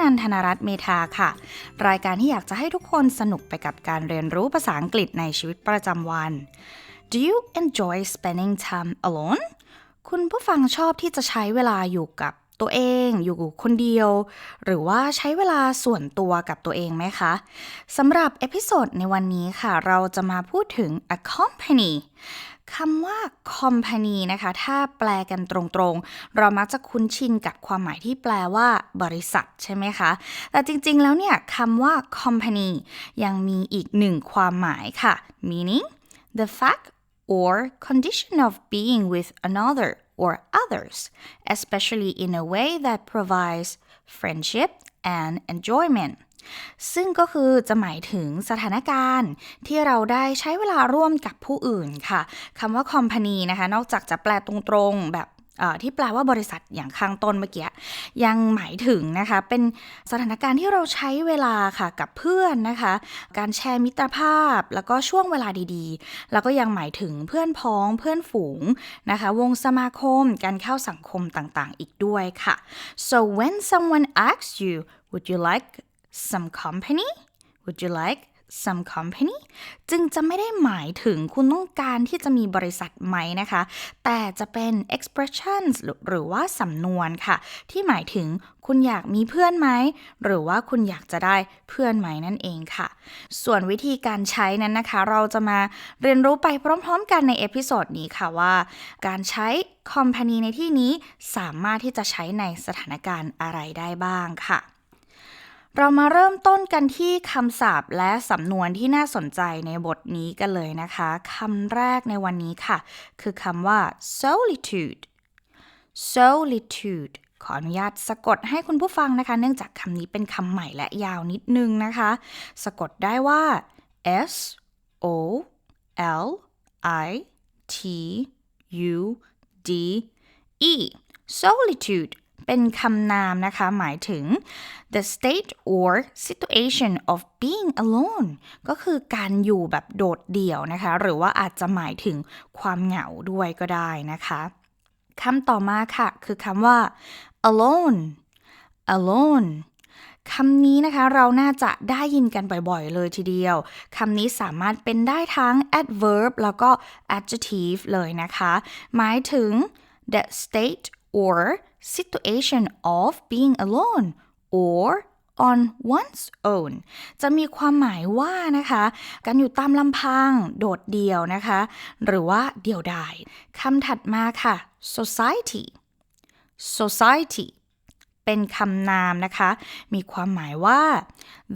นันธนรัตน์เมธาค่ะ รายการที่อยากจะให้ทุกคนสนุกไปกับการเรียนรู้ภาษาอังกฤษในชีวิตประจำวัน Do you enjoy spending time alone คุณผู้ฟังชอบที่จะใช้เวลาอยู่กับตัวเองอยู่คนเดียว หรือว่าใช้เวลาส่วนตัวกับตัวเองไหมคะสำหรับเอพิโซดในวันนี้ค่ะ เราจะมาพูดถึง a company คำว่า company นะคะ ถ้าแปลกันตรงๆ เรามักจะคุ้นชินกับความหมายที่แปลว่า บริษัทใช่ไหมคะ แต่จริงๆ แล้วเนี่ยคำว่า company ยังมีอีกหนึ่งความหมายค่ะ meaning the fact or condition of being with another or others, especially in a way that provides friendship and enjoyment. ซึ่งก็คือจะหมายถึงสถานการณ์ที่เราได้ใช้เวลาร่วมกับผู้อื่นค่ะคำว่า company นะคะ นอกจากจะแปลตรงๆแบบที่แปลว่าบริษัทอย่างข้างต้นเมื่อกี้ยังหมายถึงนะคะ เป็นสถานการณ์ที่เราใช้เวลาค่ะกับเพื่อนนะคะ การแชร์มิตรภาพ แล้วก็ช่วงเวลาดีๆ แล้วก็ยังหมายถึงเพื่อนพ้องเพื่อนฝูงนะคะ วงสมาคมการเข้าสังคมต่างๆ อีกด้วยค่ะ so when someone asks you would you like some company would you like some company จึงจะไม่ได้หมายถึงคุณต้องการที่จะมีบริษัทไหมนะคะ แต่จะเป็น expressions หรือว่าสำนวนค่ะ ที่หมายถึงคุณอยากมีเพื่อนไหม หรือว่าคุณอยากจะได้เพื่อนไหมนั่นเองค่ะ ส่วนวิธีการใช้นั้นนะคะ เราจะมาเรียนรู้ไปพร้อม ๆ กันในเอพิโซดนี้ค่ะว่า การใช้ company ในที่นี้สามารถที่จะใช้ในสถานการณ์อะไรได้บ้างค่ะ เรามาเริ่มต้นกันที่คำศัพท์และสำนวนที่น่าสนใจในบทนี้กันเลยนะคะคำแรกในวันนี้ค่ะ คือคำว่า solitude solitude ขออนุญาตสะกดให้คุณผู้ฟังนะคะ เนื่องจากคำนี้เป็นคำใหม่และยาวนิดนึงนะคะ สะกดได้ว่า s o l i t u d e solitude เป็นคำนามนะคะ หมายถึง the state or situation of being alone ก็คือการอยู่แบบโดดเดี่ยวนะคะ หรือว่าอาจจะหมายถึงความเหงาด้วยก็ได้นะคะคำต่อมาค่ะ คือคำว่า alone alone คำนี้นะคะเราน่าจะได้ยินกันบ่อยๆ เลยทีเดียว คำนี้สามารถเป็นได้ทั้ง adverb แล้วก็ adjective เลยนะคะ หมายถึง the state or situation of being alone or on one's own จะมีความหมายว่านะคะ การอยู่ตามลำพังโดดเดี่ยวนะคะ หรือว่าเดี่ยวดายคำถัดมาค่ะ society society เป็นคำนามนะคะ มีความหมายว่า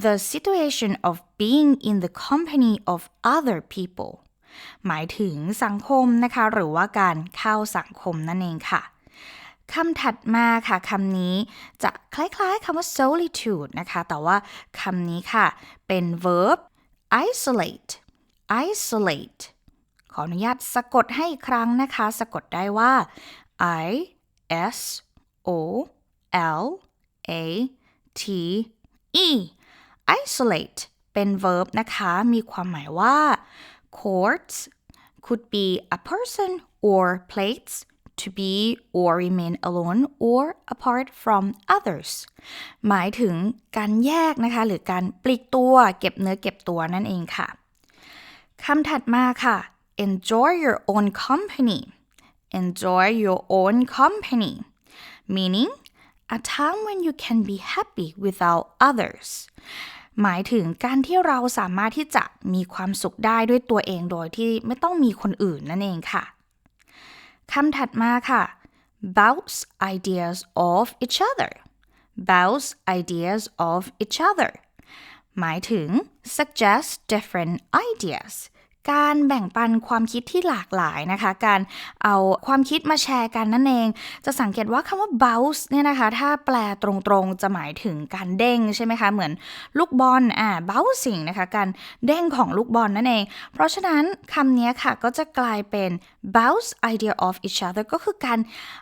the situation of being in the company of other people หมายถึงสังคมนะคะ หรือว่าการเข้าสังคมนั่นเองค่ะ คำถัดมาค่ะคำนี้จะคล้ายๆคำว่า solitude นะคะ แต่ว่าคำนี้ค่ะ เป็น verb isolate isolate ขออนุญาตสะกดให้อีกครั้งนะคะ สะกดได้ว่า i s o l a t e isolate เป็น verb นะคะ มีความหมายว่า courts could be a person or place to be or remain alone or apart from others หมายถึงการแยกนะคะ หรือการปลีกตัว เก็บเนื้อเก็บตัวนั่นเองค่ะคำถัดมาค่ะ enjoy your own company enjoy your own company meaning a time when you can be happy without others หมายถึงการที่เราสามารถที่จะมีความสุขได้ด้วยตัวเองโดยที่ไม่ต้องมีคนอื่นนั่นเองค่ะ คำถัดมาค่ะ bounce ideas of each other bounce ideas of each other หมายถึง suggest different ideas การแบ่งปันความคิดที่หลากหลายนะคะ การเอาความคิดมาแชร์กันนั่นเอง จะสังเกตว่าคำว่า bounce เนี่ยนะคะ ถ้าแปลตรงๆจะหมายถึงการเด้งใช่ไหมคะ เหมือนลูกบอลอ่า bouncing นะคะ การเด้งของลูกบอลนั่นเอง เพราะฉะนั้นคำนี้ค่ะก็จะกลายเป็น bounce idea of each other ก็คือการ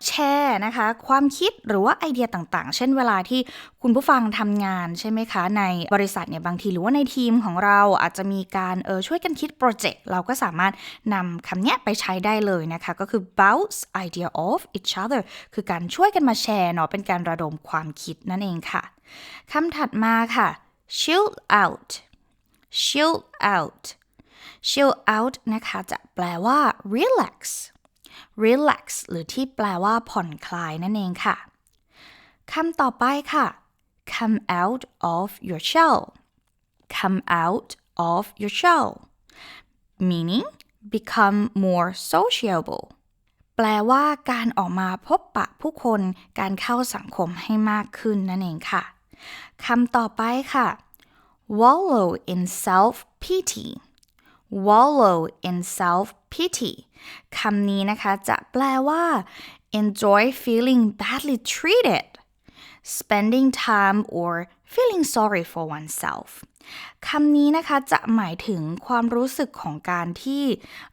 แชร์นะคะ ความคิดหรือว่าไอเดียต่างๆ เช่นเวลาที่คุณผู้ฟังทำงานใช่ไหมคะ ในบริษัทเนี่ยบางทีหรือว่าในทีมของเราอาจจะมีการเออช่วยกันคิดโปรเจก subject เราก็สามารถนำคำนี้ไปใช้ได้เลยนะคะ ก็คือ bounce idea off each other คือการช่วยกันมาแชร์เนาะเป็นการระดมความคิดนั่นเองค่ะคำถัดมาค่ะ chill out chill out chill out นะคะ จะแปลว่า relax relax หรือที่แปลว่าผ่อนคลายนั่นเองค่ะคำต่อไปค่ะ come out of your shell come out of your shell meaning become more sociable แปลว่าการออกมาพบปะผู้คนการเข้าสังคมให้มากขึ้นนั่นเองค่ะคำต่อไปค่ะ wallow in self pity wallow in self pity คำนี้นะคะจะแปลว่า enjoy feeling badly treated spending time or feeling sorry for oneself คำนี้นะคะจะหมายถึงความรู้สึกของการที่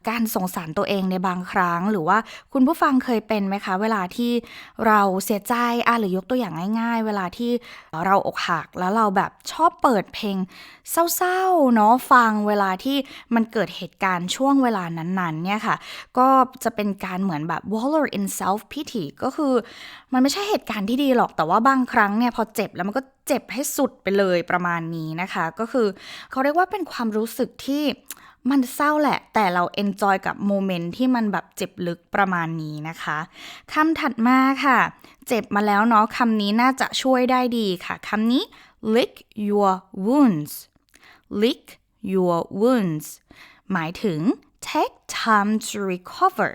การสงสารตัวเองในบางครั้ง หรือว่าคุณผู้ฟังเคยเป็นไหมคะ เวลาที่เราเสียใจอะหรือยกตัวอย่างง่าย ๆ เวลาที่เราอกหักแล้วเราแบบชอบเปิดเพลงเศร้าๆเนาะฟังเวลาที่มันเกิดเหตุการณ์ช่วงเวลานั้นๆเนี่ยค่ะ ก็จะเป็นการเหมือนแบบ wallow in self pity ก็คือมันไม่ใช่เหตุการณ์ที่ดีหรอกแต่ว่าบางครั้งเนี่ยพอเจ็บแล้วมันก็เจ็บให้สุดไปเลยประมาณนี้นะคะ ก็คือเขาเรียกว่าเป็นความรู้สึกที่มันเศร้าแหละ แต่เราเอนจอยกับโมเมนต์ที่มันแบบเจ็บลึกประมาณนี้นะคะคำถัดมาค่ะ เจ็บมาแล้วเนาะคำนี้น่าจะช่วยได้ดีค่ะคำนี้ lick your wounds lick your wounds หมายถึง take time to recover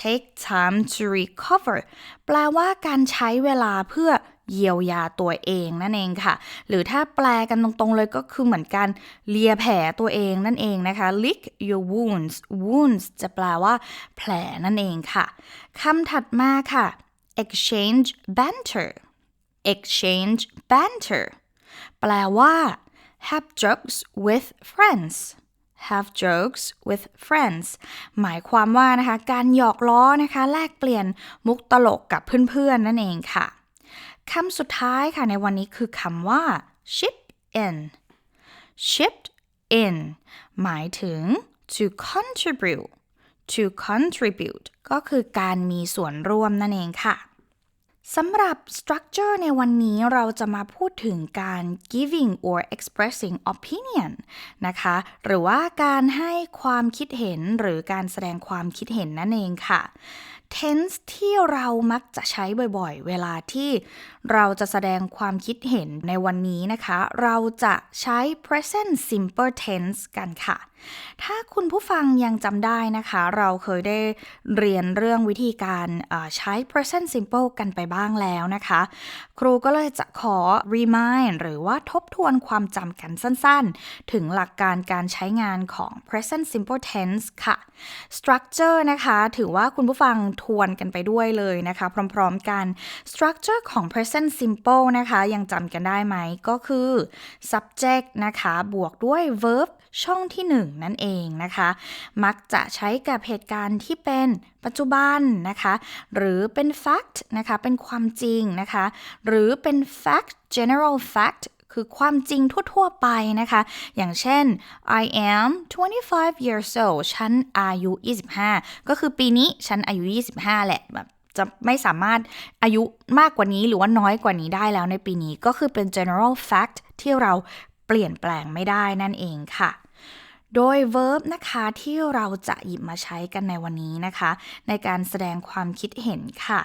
take time to recover แปลว่าการใช้เวลาเพื่อ เยียวยาตัวเองนั่นเองค่ะ หรือถ้าแปลกันตรงๆเลยก็คือเหมือนการเลียแผลตัวเองนั่นเองนะคะ lick your wounds wounds จะแปลว่า แผลนั่นเองค่ะคำถัดมาค่ะ exchange banter exchange banter แปลว่า have jokes with friends have jokes with friends หมายความว่านะคะ การหยอกล้อนะคะ แลกเปลี่ยนมุกตลกกับเพื่อนๆ นั่นเองค่ะ คำสุดท้ายค่ะในวันนี้คือคำว่า ship in shipped in หมายถึง to contribute to contribute ก็คือการมีส่วนร่วมนั่นเองค่ะสำหรับ structure ในวันนี้เราจะมาพูดถึงการ giving or expressing opinion นะคะ หรือว่าการให้ความคิดเห็นหรือการแสดงความคิดเห็นนั่นเองค่ะ tense ที่เรามักจะใช้บ่อยๆ เวลาที่เราจะแสดงความคิดเห็นในวันนี้นะคะ เราจะใช้ present simple tense กันค่ะ ถ้าคุณผู้ฟังยังจำได้นะคะ เราเคยได้เรียนเรื่องวิธีการใช้ present simple กันไปบ้างแล้วนะคะ ครูก็เลยจะขอ remind หรือว่าทบทวนความจำกันสั้นๆ ถึงหลักการการใช้งานของ present simple tense ค่ะ structure นะคะ ถือว่าคุณผู้ฟังทวนกันไปด้วยเลยนะคะ พร้อมๆกัน structure ของ present simple นะคะ ยังจำกันได้ไหมก็คือ subject นะคะ บวกด้วย verb ช่องที่ 1 นั่นเองนะคะ มักจะใช้กับเหตุการณ์ที่เป็นปัจจุบันนะคะ หรือเป็น fact นะคะ เป็นความจริงนะคะ หรือเป็น fact general fact คือความจริงทั่ว ๆ ไปนะคะ อย่างเช่น I am 25 years old ฉันอายุ 25 ก็คือปีนี้ฉันอายุ 25 แหละแบบจะไม่สามารถอายุมากกว่านี้หรือว่าน้อยกว่านี้ได้แล้วในปีนี้ก็คือเป็น general fact ที่เราเปลี่ยนแปลงไม่ได้นั่นเองค่ะ โดย verb นะคะที่เราจะหยิบมาใช้กันในวันนี้นะคะ ในการแสดงความคิดเห็นค่ะ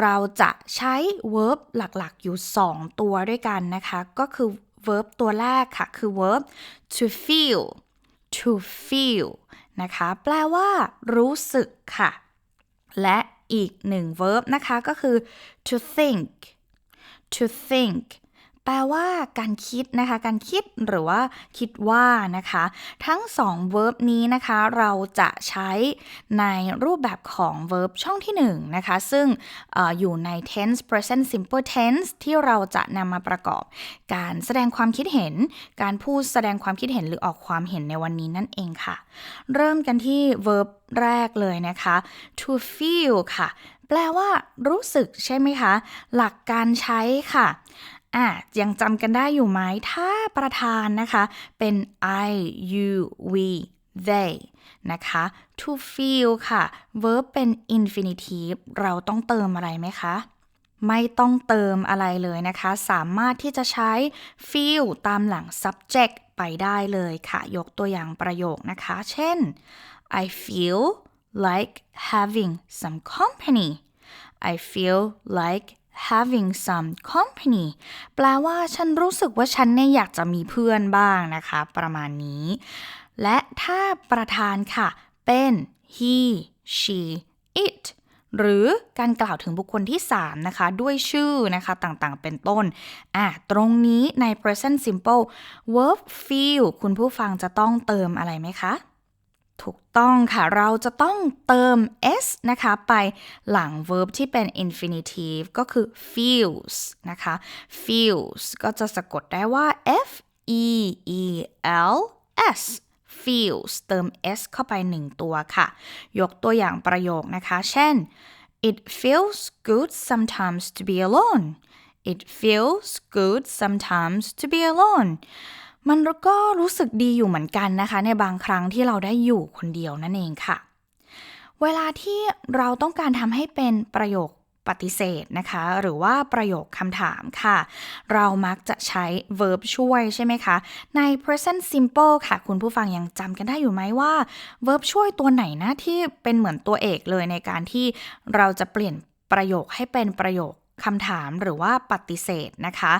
เราจะใช้ verb หลักๆ อยู่ 2 ตัวด้วยกันนะคะ ก็คือ verb ตัวแรกค่ะ คือ verb to feel to feel นะคะ แปลว่ารู้สึกค่ะ และอีกหนึ่ง verb นะคะ ก็คือ to think to think แปลว่าการคิดนะคะ การคิดหรือว่าคิดว่านะคะ ทั้งสอง verb นี้นะคะ เราจะใช้ในรูปแบบของ verb ช่องที่1นนะคะ ซึ่งออยู่ใน tense present simple tense ที่เราจะนำมาประกอบ การแสดงความคิดเห็น การพูดแสดงความคิดเห็นหรือออกความเห็นในวันนี้นั่นเองค่ะ เริ่มกันที่ verb แรกเลยนะคะ to feel ค่ะ แปลว่ารู้สึกใช่ไหมคะ หลักการใช้ค่ะ อะยังจำกันได้อยู่ไหม ถ้าประธานนะคะ เป็น I U V they นะคะ to feel ค่ะ verb เป็น infinitive เราต้องเติมอะไรไหมคะ ไม่ต้องเติมอะไรเลยนะคะ สามารถที่จะใช้ feel ตามหลัง subject ไปได้เลยค่ะ ยกตัวอย่างประโยคนะคะ เช่น I feel like having some company I feel like having some company แปลว่าฉันรู้สึกว่าฉันเนี่ยอยากจะมีเพื่อนบ้างนะคะ ประมาณนี้ และถ้าประธานค่ะ เป็น he she it หรือการกล่าวถึงบุคคลที่ 3 นะคะ ด้วยชื่อนะคะต่างๆ เป็นต้น อะ ตรงนี้ใน present simple verb feel คุณผู้ฟังจะต้องเติมอะไรไหมคะ ถูกต้องค่ะ เราจะต้องเติม s นะคะ ไปหลัง verb ที่เป็น infinitive ก็คือ feels นะคะ feels ก็จะสะกดได้ว่า f e e l s feels เติม s เข้าไปหนึ่งตัวค่ะ ยกตัวอย่างประโยคนะคะ เช่น it feels good sometimes to be alone it feels good sometimes to be alone มันก็รู้สึกดีอยู่เหมือนกันนะคะ ในบางครั้งที่เราได้อยู่คนเดียวนั่นเองค่ะ เวลาที่เราต้องการทำให้เป็นประโยคปฏิเสธนะคะ หรือว่าประโยคคำถามค่ะ เรามักจะใช้ verb ช่วยใช่ไหมคะ ใน present simple ค่ะ คุณผู้ฟังยังจำกันได้อยู่ไหมว่า verb ช่วยตัวไหนนะที่เป็นเหมือนตัวเอกเลยในการที่เราจะเปลี่ยนประโยคให้เป็นประโยค คำถามหรือว่าปฏิเสธนะคะ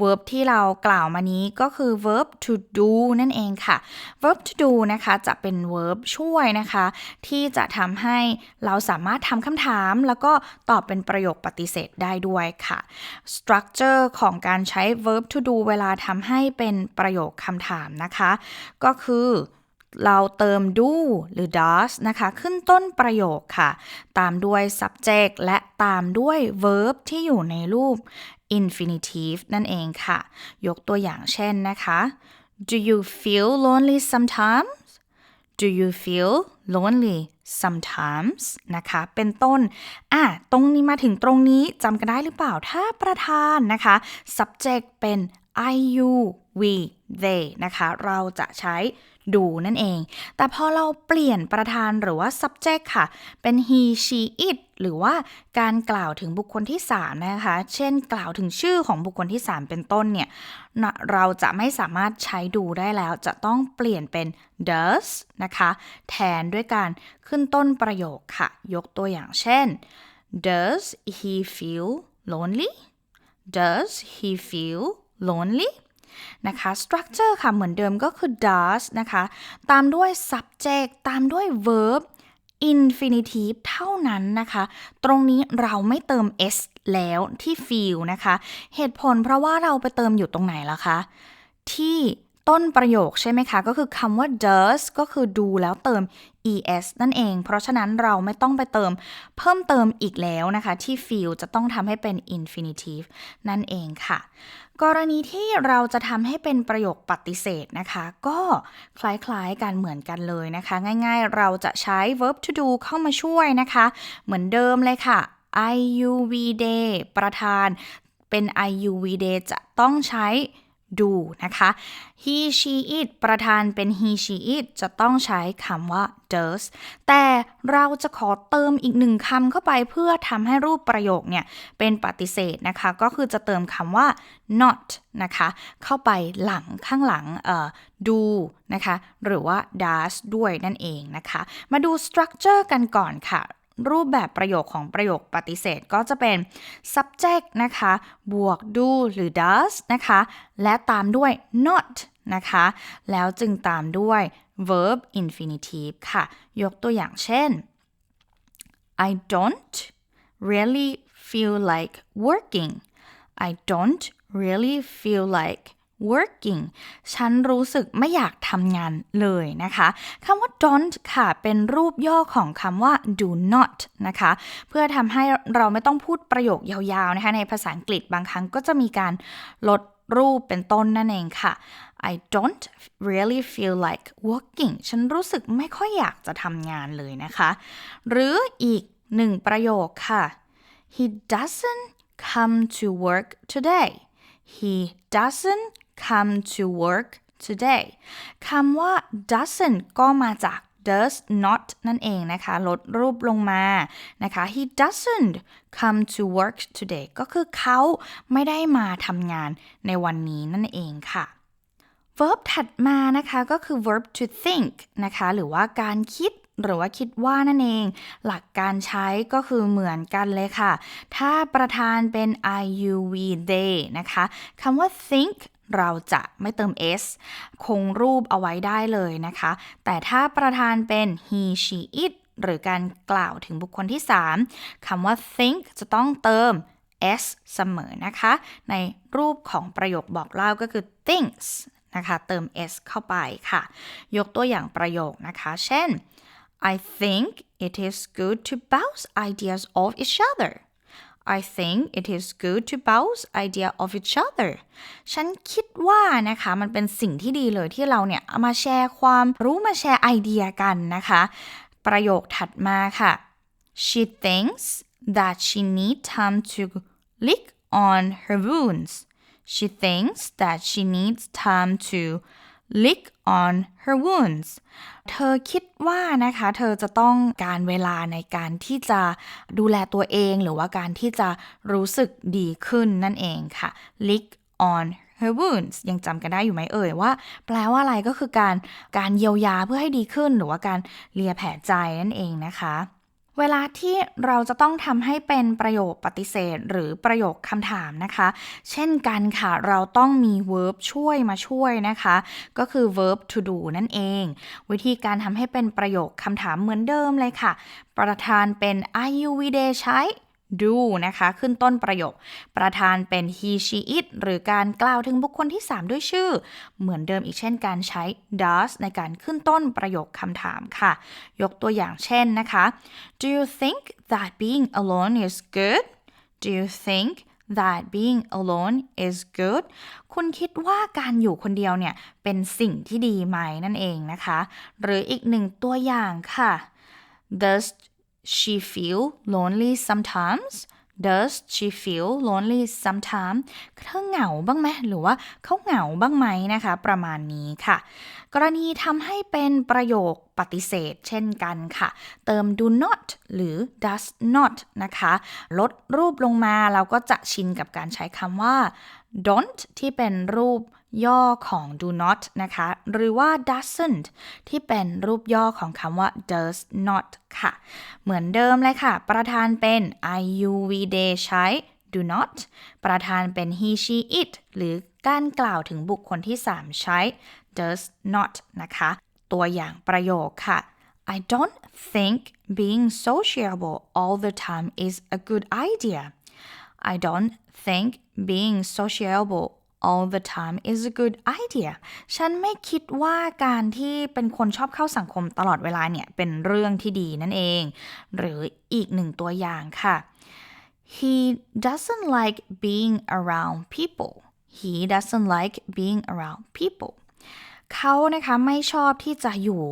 verb ที่เรากล่าวมานี้ก็คือ verb to do นั่นเองค่ะ verb to do นะคะจะเป็น verb ช่วยนะคะ ที่จะทำให้เราสามารถทำคำถาม แล้วก็ตอบเป็นประโยคปฏิเสธได้ด้วยค่ะ structure ของการใช้ verb to do เวลาทำให้เป็นประโยคคำถามนะคะ ก็คือ เราเติม do หรือ does นะคะ ขึ้นต้นประโยคค่ะ ตามด้วย subject และตามด้วย verb ที่อยู่ในรูป infinitive นั่นเองค่ะ ยกตัวอย่างเช่นนะคะ do you feel lonely sometimes do you feel lonely sometimes นะคะ เป็นต้น อะ ตรงนี้มาถึงตรงนี้จำกันได้หรือเปล่า ถ้าประธานนะคะ subject เป็น I you we they นะคะ เราจะใช้ดูนั่นเอง แต่พอเราเปลี่ยนประธานหรือว่า subject ค่ะ เป็น he she it หรือว่าการกล่าวถึงบุคคลที่ 3 นะคะ เช่นกล่าวถึงชื่อของบุคคลที่ 3 เป็นต้นเนี่ย เราจะไม่สามารถใช้ดูได้แล้ว จะต้องเปลี่ยนเป็น does นะคะ แทนด้วยการขึ้นต้นประโยคค่ะ ยกตัวอย่างเช่น does he feel lonely does he feel lonely นะคะ structure ค่ะ เหมือนเดิมก็คือ does นะคะ ตามด้วย subject ตามด้วย verb infinitive เท่านั้นนะคะ ตรงนี้เราไม่เติม s แล้วที่ feel นะคะ เหตุผลเพราะว่าเราไปเติมอยู่ตรงไหนล่ะคะ ที่ต้นประโยคใช่ไหมคะ ก็คือคำว่า does ก็คือดูแล้วเติม es นั่นเอง เพราะฉะนั้นเราไม่ต้องไปเติมเพิ่มเติมอีกแล้วนะคะ ที่ feel จะต้องทำให้เป็น infinitive นั่นเองค่ะ กรณีที่เราจะทำให้เป็นประโยคปฏิเสธนะคะ ก็คล้ายๆกันเหมือนกันเลยนะคะ ง่ายๆ เราจะใช้ verb to do เข้ามาช่วยนะคะ เหมือนเดิมเลยค่ะ i u v day ประธานเป็น i u v day จะต้องใช้ ดูนะคะ he she it ประธานเป็น he she it จะต้องใช้คำว่า does แต่เราจะขอเติมอีกหนึ่งคำเข้าไปเพื่อทำให้รูปประโยคเนี่ย เป็นปฏิเสธนะคะ ก็คือจะเติมคำว่า not นะคะ เข้าไปหลังข้างหลังเอ่อ do นะคะ หรือว่า does ด้วยนั่นเองนะคะ มาดู structure กันก่อนค่ะ รูปแบบประโยคของประโยคปฏิเสธก็จะเป็น subject นะคะ บวก do หรือ does นะคะ และตามด้วย not นะคะ แล้วจึงตามด้วย verb infinitive ค่ะ ยกตัวอย่างเช่น I don't really feel like working I don't really feel like working ฉันรู้สึกไม่อยากทำงานเลยนะคะคำว่า don't ค่ะ เป็นรูปย่อของคำว่า do not นะคะ เพื่อทำให้เราไม่ต้องพูดประโยคยาวๆ นะคะ ในภาษาอังกฤษบางครั้งก็จะมีการลดรูปเป็นต้นนั่นเองค่ะ I don't really feel like working ฉันรู้สึกไม่ค่อยอยากจะทำงานเลยนะคะ หรืออีกหนึ่งประโยคค่ะ He doesn't come to work today He doesn't come to work today คำว่า doesn't ก็มาจาก does not นั่นเองนะคะ ลดรูปลงมานะคะ he doesn't come to work today ก็คือเขาไม่ได้มาทำงานในวันนี้นั่นเองค่ะ verb ถัดมานะคะก็คือ verb to think นะคะ หรือว่าการคิดหรือว่าคิดว่านั่นเอง หลักการใช้ก็คือเหมือนกันเลยค่ะ ถ้าประธานเป็น I U V they นะคะคำว่า think เราจะไม่เติม s คงรูปเอาไว้ได้เลยนะคะ แต่ถ้าประธานเป็น he she it หรือการกล่าวถึงบุคคลที่ 3คำว่า think จะต้องเติม s เสมอนะคะ ในรูปของประโยคบอกเล่าก็คือ thinks นะคะ เติม s เข้าไปค่ะ ยกตัวอย่างประโยคนะคะ เช่น I think it is good to bounce ideas off each other I think it is good to bounce idea of each other ฉันคิดว่านะคะมันเป็นสิ่งที่ดีเลยที่เราเนี่ยมาแชร์ความรู้มาแชร์ไอเดียกันนะคะ ประโยคถัดมาค่ะ She thinks that she needs time to lick on her wounds She thinks that she needs time to lick on her wounds เธอคิดว่านะคะ เธอจะต้องการเวลาในการที่จะดูแลตัวเองหรือว่าการที่จะรู้สึกดีขึ้นนั่นเองค่ะ lick on her wounds ยังจำกันได้อยู่ไหมเอ่ยว่า แปลว่าอะไรก็คือการการเยียวยาเพื่อให้ดีขึ้น หรือว่าการเลียแผลใจนั่นเองนะคะ เวลาที่เราจะต้องทำให้เป็นประโยคปฏิเสธ หรือประโยคคำถามนะคะ เช่นกันค่ะเราต้องมี verb ช่วยมาช่วยนะคะ ก็คือ verb to do นั่นเอง วิธีการทำให้เป็นประโยคคำถามเหมือนเดิมเลยค่ะ ประธานเป็น are you we they ใช้ do นะคะ ขึ้นต้นประโยค ประธานเป็น he she it หรือการกล่าวถึงบุคคลที่ 3 ด้วยชื่อ เหมือนเดิมอีกเช่นการใช้ does ในการขึ้นต้นประโยคคำถามค่ะ ยกตัวอย่างเช่นนะคะ Do you think that being alone is good Do you think that being alone is good คุณคิดว่าการอยู่คนเดียวเนี่ย เป็นสิ่งที่ดีไหมนั่นเองนะคะ หรืออีกหนึ่งตัวอย่างค่ะ Does she feel lonely sometimes Does she feel lonely sometimes เธอเหงาบ้างไหมหรือว่าเขาเหงาบ้างไหมนะคะ ประมาณนี้ค่ะ กรณีทำให้เป็นประโยคปฏิเสธเช่นกันค่ะ เติม do not หรือ does not นะคะ ลดรูปลงมาเราก็จะชินกับการใช้คำว่า don't ที่เป็นรูปย่อของ do not นะคะ หรือว่า doesn't ที่เป็นรูปย่อของคำว่า does not ค่ะ เหมือนเดิมเลยค่ะ ประธานเป็น I you we they ใช้ do not ประธานเป็น he she it หรือการกล่าวถึงบุคคลที่ 3 ใช้ does not นะคะ ตัวอย่างประโยคค่ะ I don't think being sociable all the time is a good idea I don't think being sociable all the time is a good idea ฉันไม่คิดว่าการที่เป็นคนชอบเข้าสังคมตลอดเวลาเนี่ย เป็นเรื่องที่ดีนั่นเอง หรืออีกหนึ่งตัวอย่างค่ะ He doesn't like being around people He doesn't like being around people เขานะคะไม่ชอบที่จะอยู่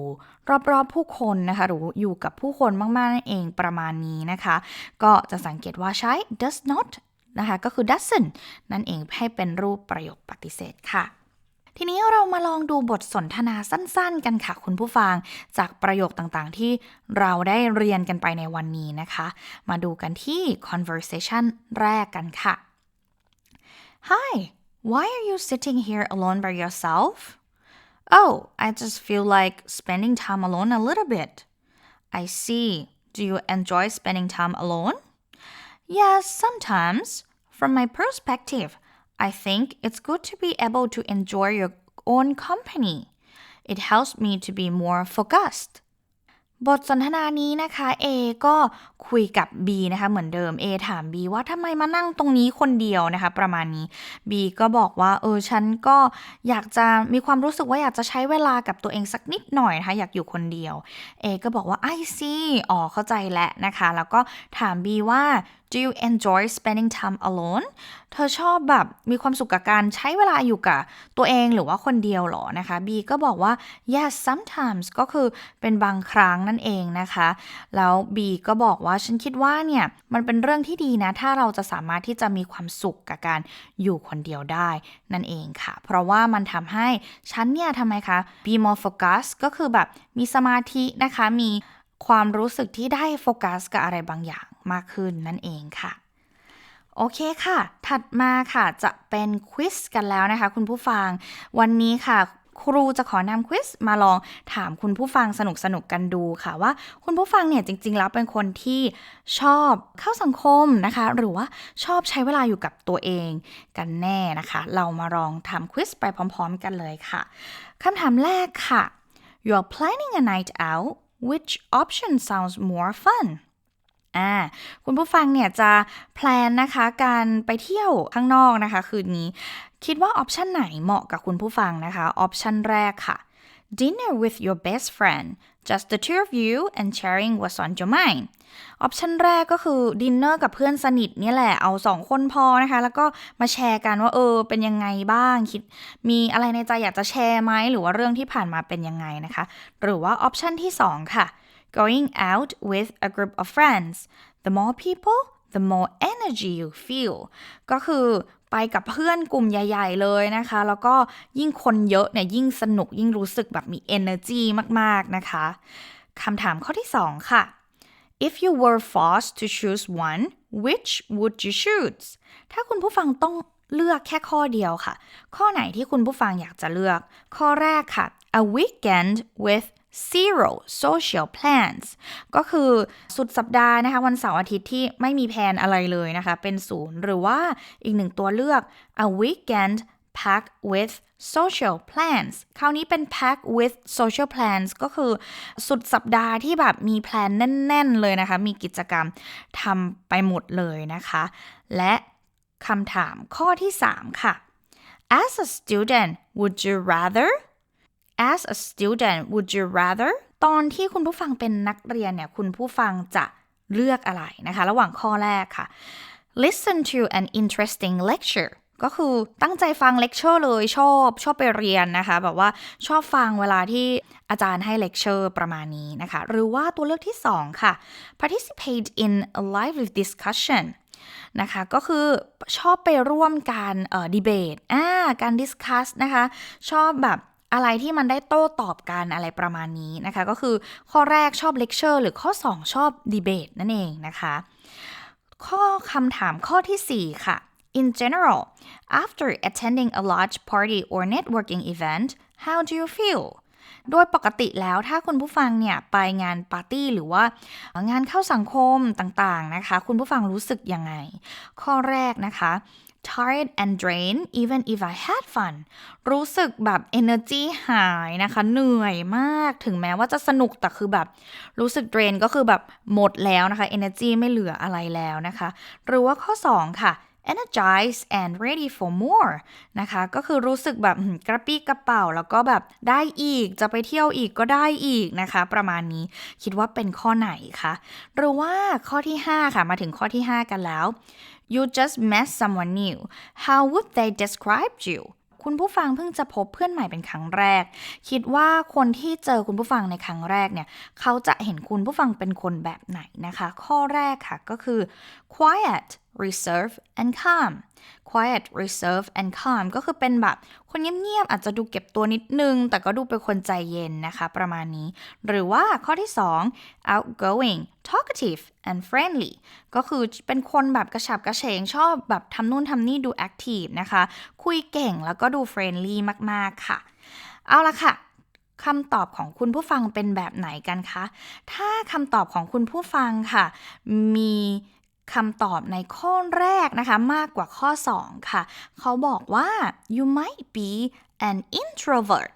รอบๆผู้คนนะคะหรืออยู่กับผู้คนมากๆนั่นเองประมาณนี้นะคะ ก็จะสังเกตว่าใช้ does not นะคะก็คือ doesn't นั่นเองให้เป็นรูปประโยคปฏิเสธค่ะ ทีนี้เรามาลองดูบทสนทนาสั้นๆ กันค่ะคุณผู้ฟัง จากประโยคต่างๆ ที่เราได้เรียนกันไปในวันนี้นะคะ มาดูกันที่ conversation แรกกันค่ะ Hi why are you sitting here alone by yourself Oh I just feel like spending time alone a little bit I see do you enjoy spending time alone Yes sometimes from my perspective I think it's good to be able to enjoy your own company. It helps me to be more focused. บทสนทนานี้นะคะ A ก็คุยกับ B นะคะเหมือนเดิม A ถาม B ว่าทำไมมานั่งตรงนี้คนเดียวนะคะ ประมาณนี้ B ก็บอกว่าเออฉันก็อยากจะมีความรู้สึกว่าอยากจะใช้เวลากับตัวเองสักนิดหน่อยนะคะอยากอยู่คนเดียว A ก็บอกว่า I see อ๋อเข้าใจแล้วนะคะ แล้วก็ถาม B ว่า do you enjoy spending time alone เธอชอบแบบมีความสุขกับการใช้เวลาอยู่กับตัวเองหรือว่าคนเดียวหรอนะคะ B ก็บอกว่า yes sometimes ก็คือเป็นบางครั้งนั่นเองนะคะ แล้ว B ก็บอกว่าฉันคิดว่าเนี่ย มันเป็นเรื่องที่ดีนะ ถ้าเราจะสามารถที่จะมีความสุขกับการอยู่คนเดียวได้นั่นเองค่ะ เพราะว่ามันทำให้ฉันเนี่ยทำไมคะ be more focused ก็คือแบบมีสมาธินะคะมี ความรู้สึกที่ได้โฟกัสกับอะไรบางอย่างมากขึ้นนั่นเองค่ะ โอเคค่ะ ถัดมาค่ะจะเป็นควิสกันแล้วนะคะคุณผู้ฟัง วันนี้ค่ะครูจะขอนำควิสมาลองถามคุณผู้ฟังสนุกสนุกกันดูค่ะว่าคุณผู้ฟังเนี่ยจริง ๆ แล้วเป็นคนที่ชอบเข้าสังคมนะคะ หรือว่าชอบใช้เวลาอยู่กับตัวเองกันแน่นะคะ เรามาลองทำควิสไปพร้อม ๆ กันเลยค่ะคำถามแรกค่ะ You're planning a night out which option sounds more fun อ่าคุณผู้ฟังเนี่ยจะแพลนนะคะการไปเที่ยวข้างนอกนะคะ คืนนี้ คิดว่าออปชันไหนเหมาะกับคุณผู้ฟังนะคะ ออปชันแรกค่ะ dinner with your best friend just the two of you and sharing what's on your mind ออปชันแรกก็คือดินเนอร์กับเพื่อนสนิทเนี่ยแหละเอาสองคนพอนะคะ แล้วก็มาแชร์กันว่าเออเป็นยังไงบ้างคิด มีอะไรในใจอยากจะแชร์ไหมหรือว่าเรื่องที่ผ่านมาเป็นยังไงนะคะ หรือว่าออปชันที่สองค่ะ going out with a group of friends the more people the more energy you feel ก็คือไปกับเพื่อนกลุ่มใหญ่ ๆ เลยนะคะ แล้วก็ยิ่งคนเยอะเนี่ยยิ่งสนุกยิ่งรู้สึกแบบมี energy มาก ๆ นะคะคำถามข้อที่ 2 ค่ะ if you were forced to choose one which would you choose ถ้าคุณผู้ฟังต้องเลือกแค่ข้อเดียวค่ะ ข้อไหนที่คุณผู้ฟังอยากจะเลือก ข้อแรกค่ะ a weekend with zero social plans ก็คือสุดสัปดาห์นะคะ วันเสาร์อาทิตย์ที่ไม่มีแผนอะไรเลยนะคะ เป็นศูนย์หรือว่าอีกหนึ่งตัวเลือก a weekend packed with social plans คราวนี้เป็น pack with social plans ก็คือสุดสัปดาห์ที่แบบมีแพลนแน่น ๆ เลยนะคะ มีกิจกรรมทำไปหมดเลยนะคะ และคำถามข้อที่ 3 ค่ะ as a student would you rather as a student would you rather ตอนที่คุณผู้ฟังเป็นนักเรียนเนี่ยคุณผู้ฟังจะเลือกอะไรนะคะ ระหว่างข้อแรกค่ะ listen to an interesting lecture ก็คือตั้งใจฟังเลคเชอร์เลยชอบชอบไปเรียนนะคะ แบบว่าชอบฟังเวลาที่อาจารย์ให้เลคเชอร์ประมาณนี้นะคะ หรือว่าตัวเลือกที่ 2 ค่ะ participate in a lively discussion นะคะก็คือชอบไปร่วมการดีเบตอ่าการดิสคัสนะคะ ชอบแบบ อะไรที่มันได้โต้ตอบกันอะไรประมาณนี้นะคะ ก็คือข้อแรกชอบเลคเชอร์หรือข้อ 2 ชอบดีเบตนั่นเองนะคะ ข้อคำถามข้อทีสี่ 4 ค่ะ In general after attending a large party or networking event how do you feel โดยปกติแล้วถ้าคุณผู้ฟังเนี่ยไปงานปาร์ตี้หรือว่างานเข้าสังคมต่างๆนะคะ คุณผู้ฟังรู้สึกยังไง ข้อแรกนะคะ tired and drained even if I had fun รู้สึกแบบ energy หายนะคะ เหนื่อยมากถึงแม้ว่าจะสนุกแต่คือแบบ รู้สึก drain ก็คือแบบหมดแล้วนะคะ energy ไม่เหลืออะไรแล้วนะคะ หรือว่าข้อ 2 ค่ะ energized and ready for more นะคะ ก็คือรู้สึกแบบกระปี้กระเป๋า แล้วก็แบบได้อีกจะไปเที่ยวอีกก็ได้อีกนะคะ ประมาณนี้คิดว่าเป็นข้อไหนคะ หรือว่าข้อที่ 5 ค่ะ มาถึงข้อที่ 5 กันแล้ว you just met someone new how would they describe you คุณผู้ฟังเพิ่งจะพบเพื่อนใหม่เป็นครั้งแรก คิดว่าคนที่เจอคุณผู้ฟังในครั้งแรกเนี่ย เขาจะเห็นคุณผู้ฟังเป็นคนแบบไหนนะคะ ข้อแรกค่ะก็คือ quiet reserve and calm quiet reserve and calm ก็คือเป็นแบบคนเงียบๆอาจจะดูเก็บตัวนิดนึง แต่ก็ดูเป็นคนใจเย็นนะคะ ประมาณนี้ หรือว่าข้อที่ 2 outgoing talkative and friendly ก็คือเป็นคนแบบกระฉับกระเฉงชอบแบบทำนู่นทำนี่ดู active นะคะ คุยเก่งแล้วก็ดู friendly มากๆค่ะ เอาละค่ะคำตอบของคุณผู้ฟังเป็นแบบไหนกันคะ ถ้าคำตอบของคุณผู้ฟังค่ะ มี คำตอบในข้อแรกนะคะ มากกว่าข้อ 2 ค่ะ เขาบอกว่า you might be an introvert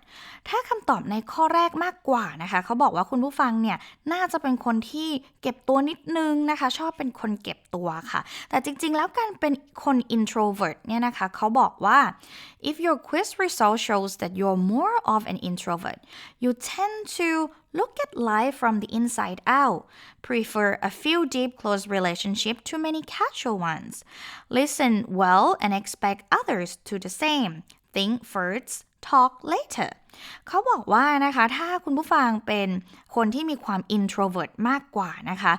ถ้าคำตอบในข้อแรกมากกว่านะคะ เขาบอกว่าคุณผู้ฟังเนี่ย น่าจะเป็นคนที่เก็บตัวนิดนึงนะคะ ชอบเป็นคนเก็บตัวค่ะ แต่จริงๆ แล้วการเป็นคน introvert เนี่ยนะคะ เขาบอกว่า if your quiz result shows that you're more of an introvert you tend to look at life from the inside out prefer a few deep close relationship to many casual ones listen well and expect others to the same think first talk later เขาบอกว่านะคะ ถ้าคุณผู้ฟังเป็นคนที่มีความ introvert มากกว่านะคะ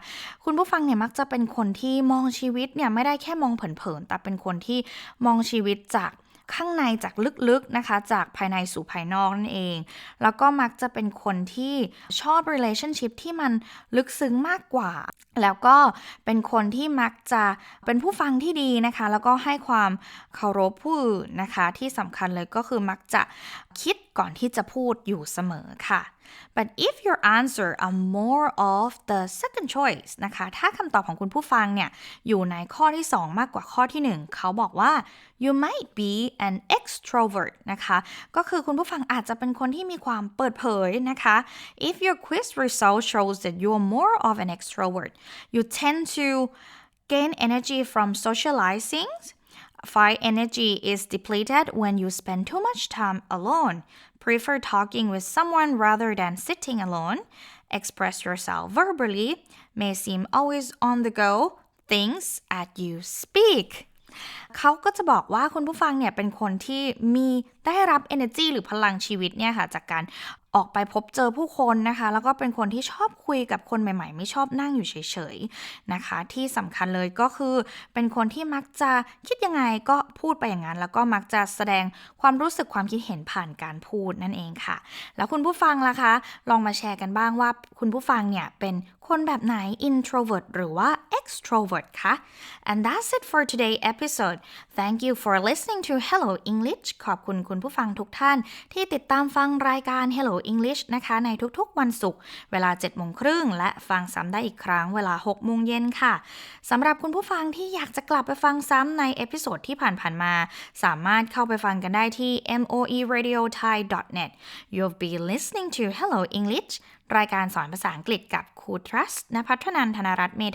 คุณผู้ฟังเนี่ยมักจะเป็นคนที่มองชีวิตเนี่ยไม่ได้แค่มองเผินๆแต่เป็นคนที่มองชีวิตจาก ข้างในจากลึกๆนะคะ จากภายในสู่ภายนอกนั่นเอง แล้วก็มักจะเป็นคนที่ชอบ relationship ที่มันลึกซึ้งมากกว่า แล้วก็เป็นคนที่มักจะเป็นผู้ฟังที่ดีนะคะ แล้วก็ให้ความเคารพผู้อื่นนะคะ ที่สำคัญเลยก็คือมักจะคิด ก่อนที่จะพูดอยู่เสมอค่ะ but if your answer are more of the second choice นะคะ ถ้าคำตอบของคุณผู้ฟังเนี่ย อยู่ในข้อที่ 2 มากกว่าข้อที่ 1 เขาบอกว่า you might be an extrovert นะคะ ก็คือคุณผู้ฟังอาจจะเป็นคนที่มีความเปิดเผยนะคะ if your quiz result shows that you are more of an extrovert you tend to gain energy from socializing Fire energy is depleted when you spend too much time alone. Prefer talking with someone rather than sitting alone. Express yourself verbally. May seem always on the go. Things as you speak. เขาก็จะบอกว่าคุณผู้ฟังเนี่ยเป็นคนที่มีได้รับ energy หรือพลังชีวิตเนี่ยค่ะ จากการ ออกไปพบเจอผู้คนนะคะ แล้วก็เป็นคนที่ชอบคุยกับคนใหม่ ๆ ไม่ชอบนั่งอยู่เฉยๆนะคะ ที่สำคัญเลยก็คือเป็นคนที่มักจะคิดยังไงก็พูดไปอย่างนั้น แล้วก็มักจะแสดงความรู้สึกความคิดเห็นผ่านการพูดนั่นเองค่ะ แล้วคุณผู้ฟังล่ะคะ ลองมาแชร์กันบ้างว่าคุณผู้ฟังเนี่ยเป็นคนแบบไหน introvert หรือว่า extrovert คะ and that's it for today episode thank you for listening to Hello English ขอบคุณคุณผู้ฟังทุกท่าน ที่ติดตามฟังรายการ Hello English นะคะ ในทุกๆวันศุกร์เวลา7โมงครึ่งและฟังซ้ำได้อีกครั้งเวลา6โมงเย็นค่ะสำหรับคุณผู้ฟังที่อยากจะกลับไปฟังซ้ำในเอพิโซดที่ผ่านๆมา สามารถเข้าไปฟังกันได้ที่ moeradiothai.net you'll be listening to Hello English รายการสอนภาษาอังกฤษกับครูทรัสต์นภัทรนันทนรัตน์เมธ